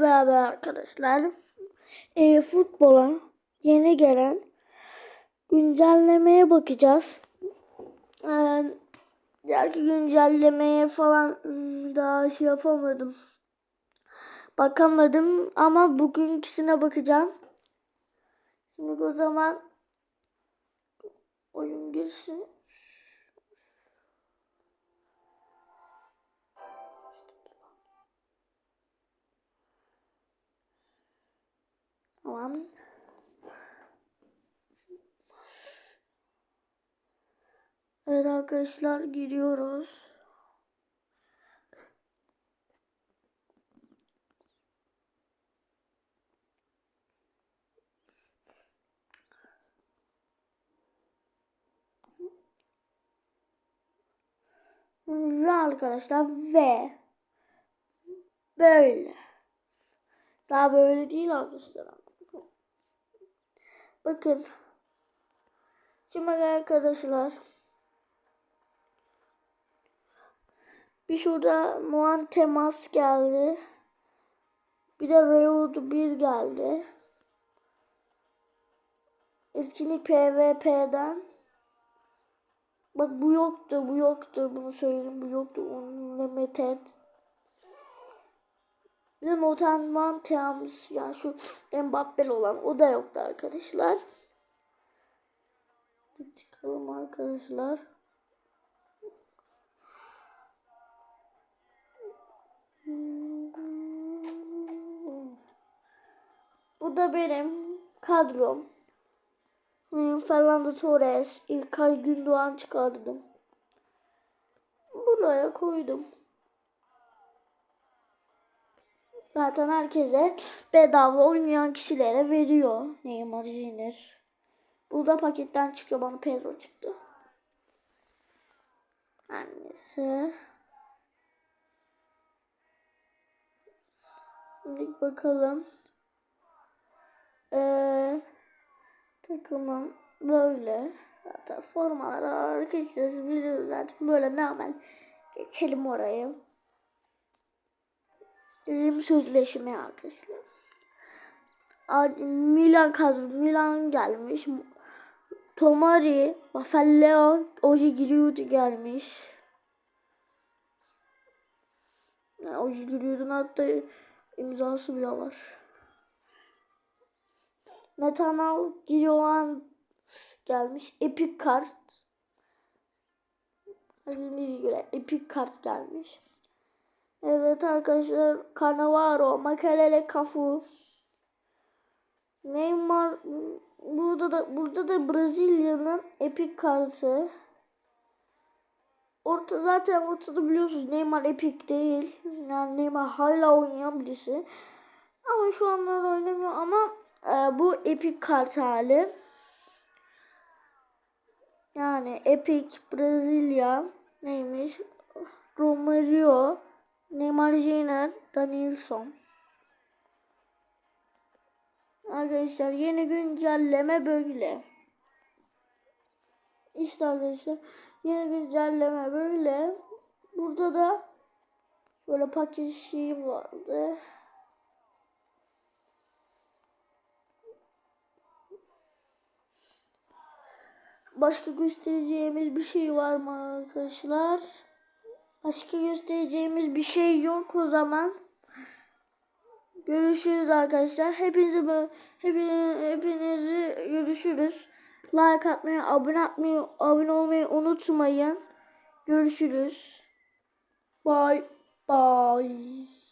beraber arkadaşlar e, futbola yeni gelen güncellemeye bakacağız. E, belki güncellemeye falan daha şey yapamadım. Bakamadım ama bugünküsüne bakacağım. Şimdi o zaman oyun girsin. Tamam. Evet arkadaşlar giriyoruz. Ve arkadaşlar ve böyle. Daha böyle değil arkadaşlar. Bakın. Şimdi arkadaşlar. Bir şurada Muan Temas geldi. Bir de Reodu 1 geldi. Etkinlik PvP'den. Bak bu yoktu, bu yoktu. Bunu söyleyeyim, bu yoktu. Unlimited. Bir de Notan Van Teams yani şu Mbappe'li olan o da yoktu arkadaşlar. Çıkalım arkadaşlar. Bu da benim kadrom. Benim Fernando Torres, İlkay Gündoğan çıkardım. Buraya koydum. Zaten herkese bedava oynayan kişilere veriyor Neymar Junior. Burada paketten çıkıyor bana Pedro çıktı. Annesi. Şimdi bakalım. Ee, takımım böyle. Zaten formalar arkadaşlar biliyoruz zaten böyle normal. Geçelim oraya. Benim sözleşme arkadaşlar. Milan kadro Milan gelmiş. Tomari, Raffaello, Oji Giroud gelmiş. Yani Oji Giroud'un hatta imzası bile var. Nathaniel Giroan gelmiş. Epic kart. Epic kart gelmiş. Evet arkadaşlar Cannavaro, Makelele, Cafu. Neymar burada da burada da Brezilya'nın epik kartı. Orta zaten ortada biliyorsunuz Neymar epik değil. Yani Neymar hala oynayan birisi. Ama şu anlar oynamıyor ama e, bu epik kart hali. Yani epik Brezilya neymiş? Romario, Neymar Junior, Danielson. Arkadaşlar yeni güncelleme böyle. İşte arkadaşlar yeni güncelleme böyle. Burada da böyle paket şey vardı. Başka göstereceğimiz bir şey var mı arkadaşlar? Başka göstereceğimiz bir şey yok o zaman. Görüşürüz arkadaşlar. Hepinizi hepiniz, hepinizi görüşürüz. Like atmayı, abone atmayı, abone olmayı unutmayın. Görüşürüz. Bye bye.